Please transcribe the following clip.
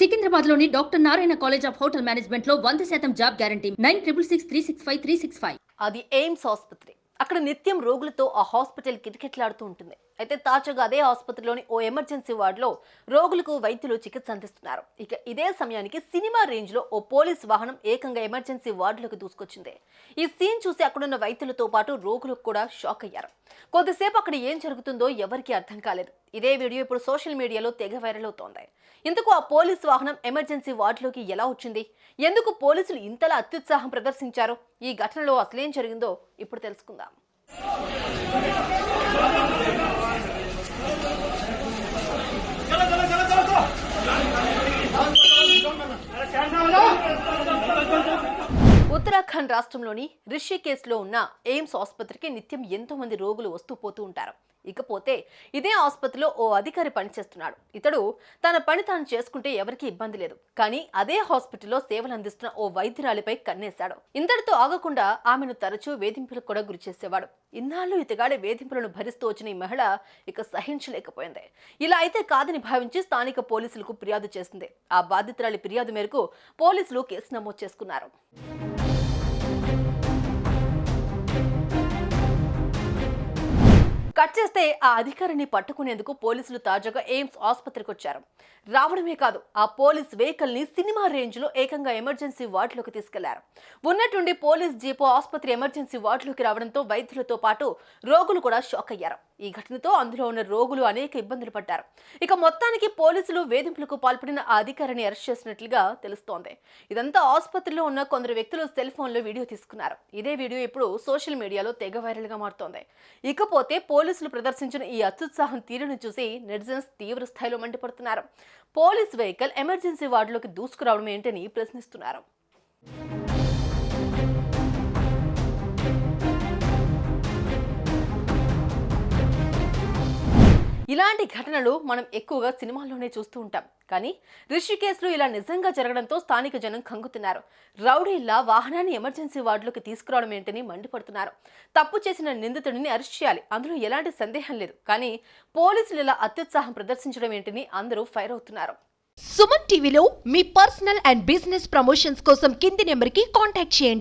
సికింద్రాబాద్లోని doctor Narayana college of hotel మేనేజ్మెంట్లో వంద శాతం job guarantee. Nine triple six three six five three six five. అది AIIMS ఆసుపత్రి. అక్కడ నిత్యం రోగులతో ఆ హాస్పిటల్ కిటకిటలాడుతూ ఉంటుంది. అయితే తాజాగా అదే ఆసుపత్రిలోని ఓ ఎమర్జెన్సీ వార్డులో రోగులకు వైద్యులు చికిత్స అందిస్తున్నారు. ఇక ఇదే సమయానికి సినిమా రేంజ్లో ఓ పోలీస్ వాహనం ఏకంగా ఎమర్జెన్సీ వార్డులోకి దూసుకొచ్చింది. ఈ సీన్ చూసి అక్కడున్న వైద్యులతో పాటు రోగులకు కూడా షాక్ అయ్యారు. కొద్దిసేపు అక్కడ ఏం జరుగుతుందో ఎవరికీ అర్థం కాలేదు. ఇదే వీడియో ఇప్పుడు సోషల్ మీడియాలో తెగ వైరల్ అవుతోంది. ఇందుకు ఆ పోలీస్ వాహనం ఎమర్జెన్సీ వార్డులోకి ఎలా వచ్చింది? ఎందుకు పోలీసులు ఇంతలా అత్యుత్సాహం ప్రదర్శించారు? ఈ ఘటనలో అసలేం జరిగిందో ఇప్పుడు తెలుసుకుందాం. ఉత్తరాఖండ్ రాష్ట్రంలోని రిషికేశ్లో ఉన్న ఎయిమ్స్ ఆసుపత్రికి నిత్యం ఎంతో మంది రోగులు వస్తూ పోతూ ఉంటారు. ఇకపోతే ఇదే ఆసుపత్రిలో ఓ అధికారి పనిచేస్తున్నాడు. ఇతడు తన పని తాను చేసుకుంటే ఎవరికీ ఇబ్బంది లేదు. కానీ అదే హాస్పిటల్లో సేవలు అందిస్తున్న ఓ వైద్యురాలిపై కన్నేశాడు. ఇంతటితో ఆగకుండా ఆమెను తరచూ వేధింపులకు కూడా గురి చేసేవాడు. ఇన్నాళ్ళు ఇతగాడి వేధింపులను భరిస్తూ వచ్చిన ఈ మహిళ ఇక సహించలేకపోయింది. ఇలా అయితే కాదని భావించి స్థానిక పోలీసులకు ఫిర్యాదు చేసింది. ఆ బాధితురాలి ఫిర్యాదు మేరకు పోలీసులు కేసు నమోదు చేసుకున్నారు. కట్ చేస్తే ఆ అధికారిని పట్టుకునేందుకు పోలీసులు తాజాగా ఎయిమ్స్ ఆసుపత్రికి వచ్చారు. రావడమే కాదు ఆ పోలీస్ వెహికల్ని సినిమా రేంజ్లో ఏకంగా ఎమర్జెన్సీ వార్డులోకి తీసుకెళ్ళారు. ఉన్నట్టుండి పోలీస్ జీపు ఆసుపత్రి ఎమర్జెన్సీ వార్డులోకి రావడంతో వైద్యులతో పాటు రోగులు కూడా షాక్ అయ్యారు. ఈ ఘటనతో అందులో ఉన్న రోగులు అనేక ఇబ్బందులు పడ్డారు. ఇక మొత్తానికి పోలీసులు వేధింపులకు పాల్పడిన ఆ అధికారిని అరెస్ట్ చేసినట్లుగా తెలుస్తోంది. ఇదంతా ఆసుపత్రిలో ఉన్న కొందరు వ్యక్తులు సెల్ ఫోన్లో వీడియో తీసుకున్నారు. ఇదే వీడియో ఇప్పుడు సోషల్ మీడియాలో తెగ వైరల్గా మారుతోంది. ఇకపోతే పోలీసులు ప్రదర్శించిన ఈ అత్యుత్సాహం తీరును చూసి నెటిజన్స్ తీవ్ర స్థాయిలో మండిపడుతున్నారు. పోలీస్ వెహికల్ ఎమర్జెన్సీ వార్డులోకి దూసుకురావడం ఏంటని ప్రశ్నిస్తున్నారు. ఇలాంటి ఘటనలు మనం ఎక్కువగా సినిమాల్లోనే చూస్తూ ఉంటాం. కానీ రిషికేశ్లో ఇలా నిజంగా జరగడంతో స్థానిక జనం కంగుతున్నారు. రౌడీల్లా వాహనాన్ని ఎమర్జెన్సీ వార్డులోకి తీసుకురావడం ఏంటని మండిపడుతున్నారు. తప్పు చేసిన నిందితుడిని అరెస్ట్ చేయాలి. అందులో ఎలాంటి సందేహం లేదు. కానీ పోలీసులు ఇలా అత్యుత్సాహం ప్రదర్శించడం ఏంటని అందరూ ఫైర్ అవుతున్నారు. సుమన్ టీవీలో మీ పర్సనల్ అండ్ బిజినెస్ ప్రమోషన్స్ కోసం కింది నెంబర్కి కాంటాక్ట్ చేయండి.